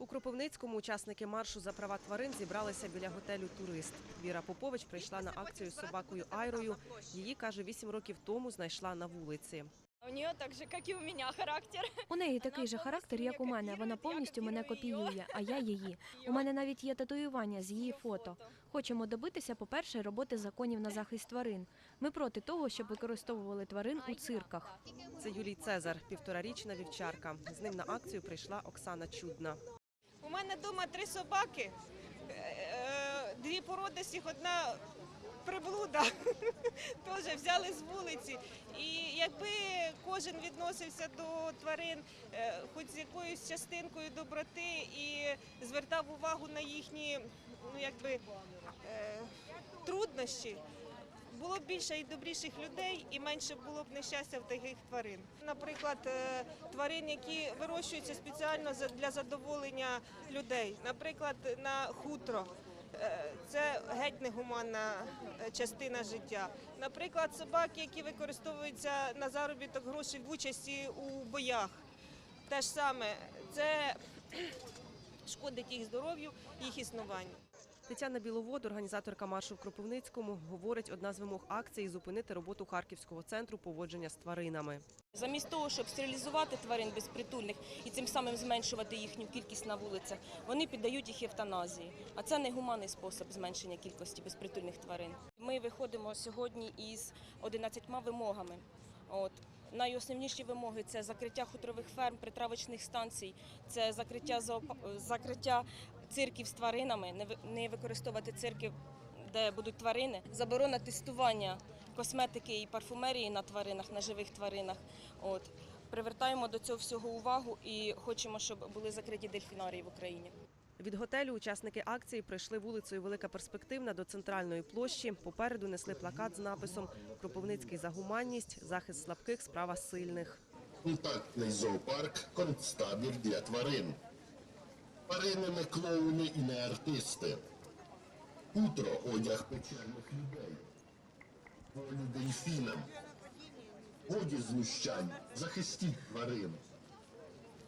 У Кропивницькому учасники маршу за права тварин зібралися біля готелю Турист. Віра Попович прийшла на акцію з собакою Айрою. Її каже, вісім років тому знайшла на вулиці. У нее так же, как и у меня, характер. У неї такий же характер, як у мене. Вона повністю мене копіює, а я її. У мене навіть є татуювання з її фото. Хочемо добитися, по-перше, роботи законів на захист тварин. Ми проти того, щоб використовували тварин у цирках. Це Юлій Цезар, півторарічна вівчарка. З ним на акцію прийшла Оксана Чудна. У мене вдома три собаки, е, дві породистих, одна приблуда. Теж взяли з вулиці. І якби кожен відносився до тварин е, хоч з якоюсь частинкою доброти і звертав увагу на їхні ну, якби, е, труднощі. Було б більше і добріших людей, і менше було б нещастя в таких тварин. Наприклад, е, тварин, які вирощуються спеціально для задоволення людей. Наприклад, на хутро. Е, Це геть негуманна е, частина життя. Наприклад, собаки, які використовуються на заробіток грошей в участі у боях. Те ж саме, це шкодить їх здоров'ю, їх існуванню. Тетяна Біловод, організаторка маршу в Кропивницькому, говорить, одна з вимог акції зупинити роботу Харківського центру поводження з тваринами. Замість того, щоб стерилізувати тварин безпритульних і цим самим зменшувати їхню кількість на вулицях, вони піддають їх евтаназії. А це негуманний спосіб зменшення кількості безпритульних тварин. Ми виходимо сьогодні із 11 вимогами. От. Найосновніші вимоги це закриття хутрових ферм, притравочних станцій, це закриття закриття цирків з тваринами, не ви- не використовувати цирки, де будуть тварини, заборона тестування косметики і парфумерії на тваринах, на живих тваринах. От привертаємо до цього всього увагу і хочемо, щоб були закриті дельфінарії в Україні. Від готелю учасники акції прийшли вулицею Велика Перспективна до центральної площі. Попереду несли плакат з написом Кропивницький за гуманність, захист слабких, справа сильних. Контактний зоопарк концтабір для тварин. Тварини не клоуни і не артисти. Утро одяг печерних людей. Волю дельфінам. Годі знущань. Захистіть тварин.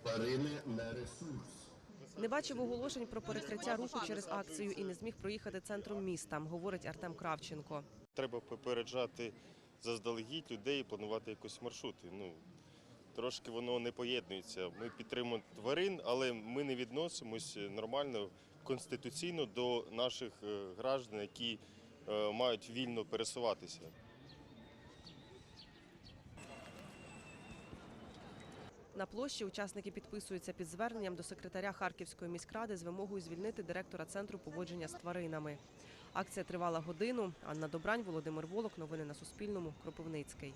Тварини не ресурс. Не бачив оголошень про перекриття руху через акцію і не зміг проїхати центром міста, говорить Артем Кравченко. Треба попереджати заздалегідь людей і планувати якось маршрути. Ну, трошки воно не поєднується. Ми підтримуємо тварин, але ми не відносимось нормально, конституційно до наших е, граждан, які е, мають вільно пересуватися. На площі учасники підписуються під зверненням до секретаря Харківської міськради з вимогою звільнити директора центру поводження з тваринами. Акція тривала годину. Анна Добрань, Володимир Волок. Новини на Суспільному. Кропивницький.